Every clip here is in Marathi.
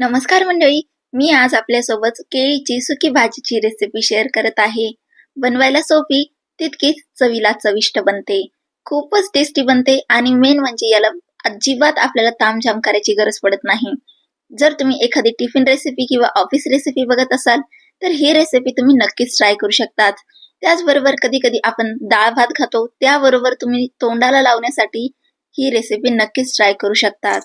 नमस्कार मंडळी मी आज आपल्यासोबत केळीची सुकी भाजीची रेसिपी शेअर करत आहे. बनवायला सोपी तितकीच चवीला चविष्ट बनते. खूपच टेस्टी बनते आणि मेन म्हणजे याला अजिबात आपल्याला तामझाम करायची गरज पडत नाही. जर तुम्ही एखादी टिफिन रेसिपी किंवा ऑफिस रेसिपी बघत असाल तर ही रेसिपी तुम्ही नक्कीच ट्राय करू शकतात. त्याचबरोबर कधी कधी आपण डाळ भात खातो त्याबरोबर तुम्ही तोंडाला लावण्यासाठी ही रेसिपी नक्कीच ट्राय करू शकतात.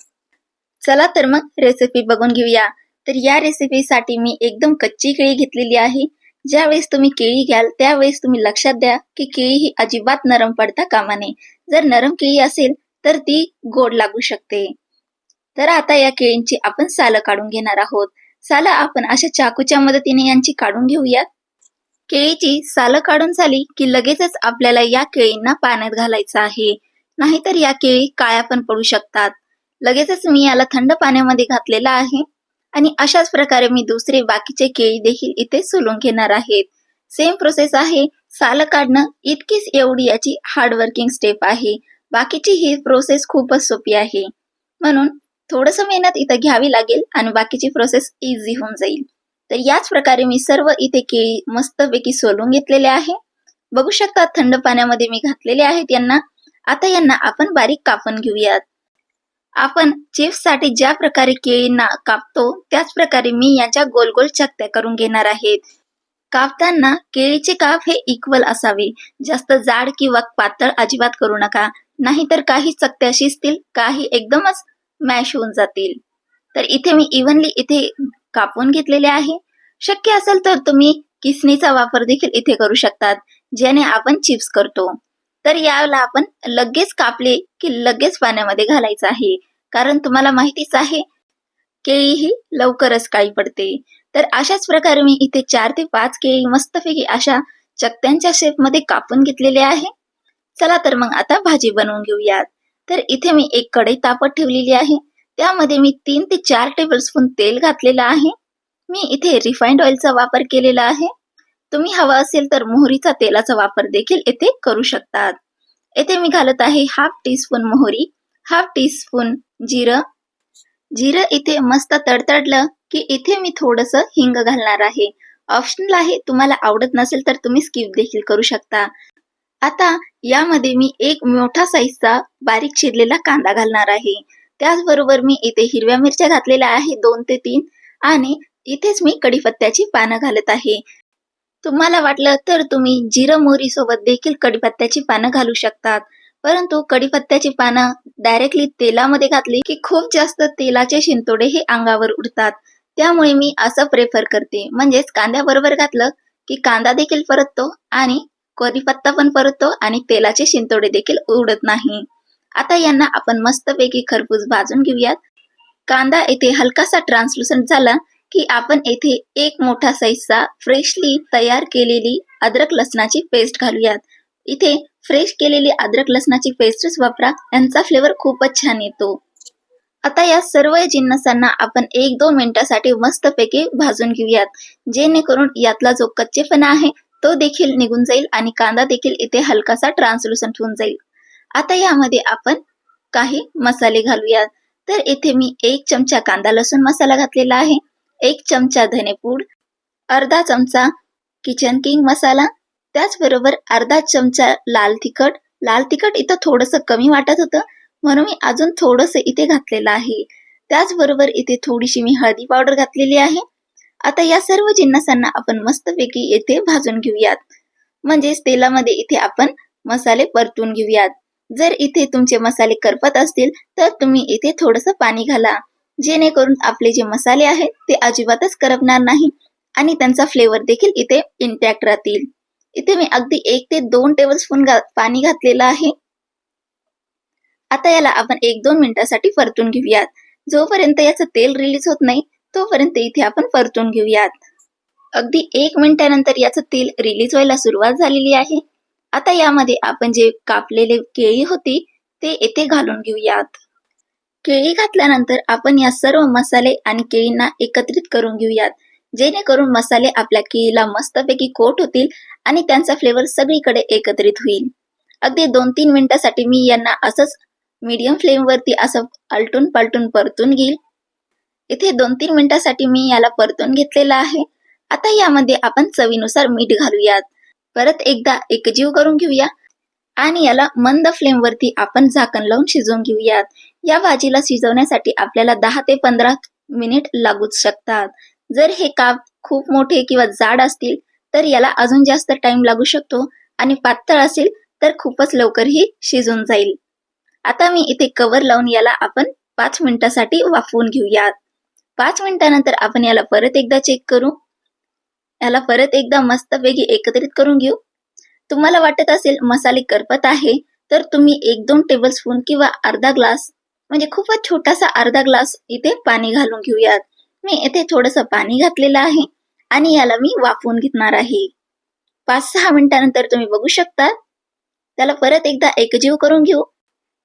चला तर मग रेसिपी बघून घेऊया. तर या रेसिपीसाठी मी एकदम कच्ची केळी घेतलेली आहे. ज्यावेळेस तुम्ही केळी घ्याल त्यावेळेस तुम्ही लक्षात द्या की केळी ही अजिबात नरम पडता कामा नये जर नरम केळी असेल तर ती गोड लागू शकते. तर आता या केळींची आपण सालं काढून घेणार आहोत. सालं आपण अशा चाकूच्या मदतीने यांची काढून घेऊयात. केळीची सालं काढून झाली की लगेचच आपल्याला या केळींना पाण्यात घालायचं आहे. नाहीतर या केळी काळ्या पण पडू शकतात. लगेचच मी याला थंड पाण्यामध्ये घातलेला आहे. आणि अशाच प्रकारे मी दुसरे बाकीचे केळी देखील इथे सोलून घेणार आहेत. सेम प्रोसेस आहे. साल काढणं इतकीच एवढी याची हार्डवर्किंग स्टेप आहे. बाकीची ही प्रोसेस खूपच सोपी आहे. म्हणून थोडस मेहनत इथं घ्यावी लागेल आणि बाकीची प्रोसेस इझी होऊन जाईल. तर याच प्रकारे मी सर्व इथे केळी मस्तपैकी सोलून घेतलेले आहे. बघू शकता थंड पाण्यामध्ये मी घातलेले आहेत यांना. आता यांना आपण बारीक कापून घेऊयात. आपण चिप्ससाठी ज्या प्रकारे केळींना कापतो त्याच प्रकारे मी याच्या गोल गोल चकत्या करून घेणार आहेत. कापताना केळीचे काप हे इक्वल असावे. जास्त जाड किंवा पातळ अजिबात करू नका. नाहीतर काही चकत्या शिजतील काही एकदमच मॅश होऊन जातील. तर इथे मी इव्हनली इथे कापून घेतलेले आहे. शक्य असेल तर तुम्ही किसणीचा वापर देखील इथे करू शकतात ज्याने आपण चिप्स करतो. तर याला आपण लगेच कापले की लगेच पाण्यामध्ये घालायचं आहे. कारण तुम्हाला माहितीच आहे केळी ही लवकरच काळी पडते. तर अशाच प्रकारे मी इथे चार ते पाच केळी मस्तपैकी अशा चकत्यांच्या शेपमध्ये कापून घेतलेले आहे. चला तर मग आता भाजी बनवून घेऊयात. तर इथे मी एक कढई तापत ठेवलेली आहे. त्यामध्ये मी तीन ते चार टेबल स्पून तेल घातलेलं आहे. मी इथे रिफाईंड ऑइलचा वापर केलेला आहे. तुम्ही हवा असेल तर मोहरीचा तेलाचा वापर देखील येथे करू शकतात. येथे मी घालत आहे हाफ टीस्पून मोहरी हाफ टी स्पून जिरं. जिरं इथे मस्त तडतडलं की इथे मी थोडस हिंग घालणार आहे. ऑप्शनल आहे तुम्हाला आवडत नसेल तर तुम्ही स्किप देखील करू शकता. आता यामध्ये मी एक मोठा साईजचा बारीक चिरलेला कांदा घालणार आहे. त्याचबरोबर मी इथे हिरव्या मिरच्या घातलेल्या आहे दोन ते तीन. आणि इथेच मी कडीपत्त्याची पानं घालत आहे. तुम्हाला वाटलं तर तुम्ही जिरं मोहरी सोबत देखील कडीपत्त्याची पानं घालू शकतात. परंतु कडीपत्त्याची पानं डायरेक्टली तेलामध्ये घातली की खूप जास्त तेलाचे शिंतोडे हे अंगावर उडतात. त्यामुळे मी असं प्रेफर करते. म्हणजेच कांद्याबरोबर घातलं की कांदा देखील परततो आणि कडीपत्ता पण परततो आणि तेलाचे शिंतोडे देखील उडत नाही. आता यांना आपण मस्तपैकी खरपूस भाजून घेऊयात. कांदा येथे हलकासा ट्रान्सलुसंट झाला की आपण येथे एक मोठा साईजचा फ्रेशली तयार केलेली अद्रक लसणाची पेस्ट घालूयात. इथे फ्रेश केलेली अद्रक लसणाची पेस्टच वापरा यांचा फ्लेवर खूपच छान येतो. आता या सर्व जिन्नसांना आपण एक दोन मिनिटासाठी मस्तपैकी भाजून घेऊयात. जेणेकरून यातला जो कच्चेपणा आहे तो देखील निघून जाईल आणि कांदा देखील इथे हलकासा ट्रान्सलुसंट होऊन जाईल. आता यामध्ये आपण काही मसाले घालूयात. तर इथे मी एक चमचा कांदा लसूण मसाला घातलेला आहे. एक चमचा धनेपूड अर्धा चमचा किचन किंग मसाला त्याचबरोबर अर्धा चमचा लाल तिखट. लाल तिखट इथं थोडस कमी वाटत होतं म्हणून मी अजून थोडस इथे घातलेलं आहे. त्याचबरोबर इथे थोडीशी मी हळदी पावडर घातलेली आहे. आता या सर्व जिन्नसांना आपण मस्तपैकी येथे भाजून घेऊयात. म्हणजेच तेलामध्ये इथे आपण मसाले परतून घेऊयात. जर इथे तुमचे मसाले करपत असतील तर तुम्ही इथे थोडस पाणी घाला. जेणेकरून आपले जे मसाले आहेत ते अजिबातच करपणार नाही आणि त्यांचा फ्लेवर देखील इथे इंटॅक्ट राहतील. इथे मी अगदी एक ते दोन टेबल स्पून पाणी घातलेलं आहे. आता याला आपण एक दोन मिनिटासाठी परतून घेऊयात. जोपर्यंत याचं तेल रिलीज होत नाही तोपर्यंत इथे आपण परतून घेऊयात. अगदी एक मिनिटानंतर याचं तेल रिलीज व्हायला सुरुवात झालेली आहे. आता यामध्ये आपण जे कापलेले केळी होती ते येथे घालून घेऊयात. केळी घातल्यानंतर आपण या सर्व मसाले आणि केळींना एकत्रित करून घेऊयात. जेणेकरून मसाले आपल्या केळीला मस्तपैकी कोट होतील आणि त्यांचा फ्लेवर सगळीकडे एकत्रित होईल. अगदी दोन तीन मिनिटासाठी मी यांना असंच मीडियम फ्लेमवरती असं आलटून पालटून परतून घेईल. इथे दोन तीन मिनिटासाठी मी याला परतून घेतलेला आहे. आता यामध्ये आपण चवीनुसार मीठ घालूयात. परत एकदा एकजीव करून घेऊया. आणि याला मंद फ्लेमवरती आपण झाकण लावून शिजवून घेऊयात. या भाजीला शिजवण्यासाठी आपल्याला दहा ते पंधरा मिनिट लागूच शकतात. जर हे काप खूप मोठे किंवा जाड असतील तर याला अजून जास्त टाइम लागू शकतो आणि पातळ असेल तर खूपच लवकर ही शिजून जाईल. आता मी इथे कवर लावून याला आपण पाच मिनिटासाठी वाफवून घेऊयात. पाच मिनिटानंतर आपण याला परत एकदा चेक करू. याला परत एकदा मस्तपैकी एकत्रित करून घेऊ. तुम्हाला वाटत असेल मसाले करपत आहे तर तुम्ही एक दोन टेबल स्पून किंवा अर्धा ग्लास म्हणजे खूपच छोटासा अर्धा ग्लास इथे पाणी घालून घेऊयात. मी इथे थोडस पाणी घातलेलं आहे आणि याला मी वाफवून घेणार आहे. पाच सहा मिनिटानंतर तुम्ही बघू शकता. त्याला परत एकदा एकजीव करून घेऊ.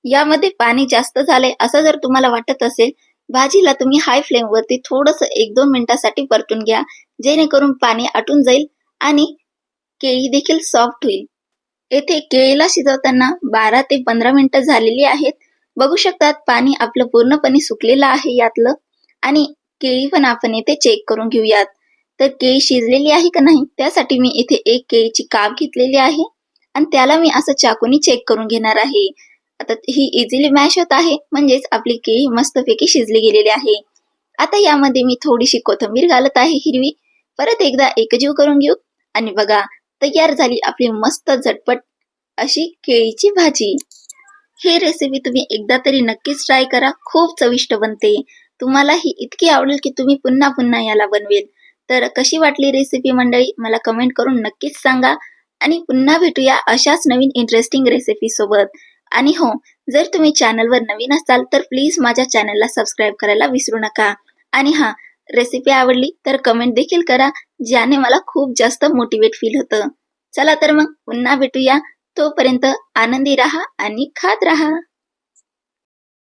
यामध्ये पाणी जास्त झाले असं जर तुम्हाला वाटत असेल भाजीला तुम्ही हाय फ्लेम वरती थोडस एक दोन मिनिटासाठी परतून घ्या जेणेकरून पाणी आटून जाईल आणि केळी देखील सॉफ्ट होईल. येथे केळीला शिजवताना बारा ते पंधरा मिनिटं झालेली आहेत. बघू शकतात पाणी आपलं पूर्णपणे सुकलेलं आहे यातलं. आणि केळी पण आपण येथे चेक करून घेऊयात. तर केळी शिजलेली आहे का नाही? त्यासाठी मी इथे एक केळीची काप घेतलेली आहे. आणि त्याला मी असं चाकूनी चेक करून घेणार आहे. आता ही इझिली मॅश होत आहे. म्हणजेच आपली केळी मस्तपैकी शिजली गेलेली आहे. आता यामध्ये मी थोडीशी कोथिंबीर घालत आहे हिरवी. परत एकदा एकजीव करून घेऊ. आणि बघा तयार झाली आपली मस्त झटपट अशी केळीची भाजी. हे रेसिपी तुम्ही एकदा तरी नक्कीच ट्राय करा. खूप चविष्ट बनते. तुम्हाला ही इतकी आवडेल की तुम्ही पुन्हा पुन्हा याला बनवेल. तर कशी वाटली रेसिपी मंडळी? मला कमेंट करून नक्कीच सांगा. आणि पुन्हा भेटूया अशाच नवीन इंटरेस्टिंग रेसिपी सोबत. आणि हो जर तुम्ही चॅनलवर नवीन असाल तर प्लीज माझ्या चॅनलला सबस्क्राईब करायला विसरू नका. आणि हा रेसिपी आवडली तर कमेंट देखील करा ज्याने मला खूप जास्त मोटिवेट फील होतं. चला तर मग पुन्हा भेटूया. तोपर्यंत आनंदी राहा आणि खात राहा.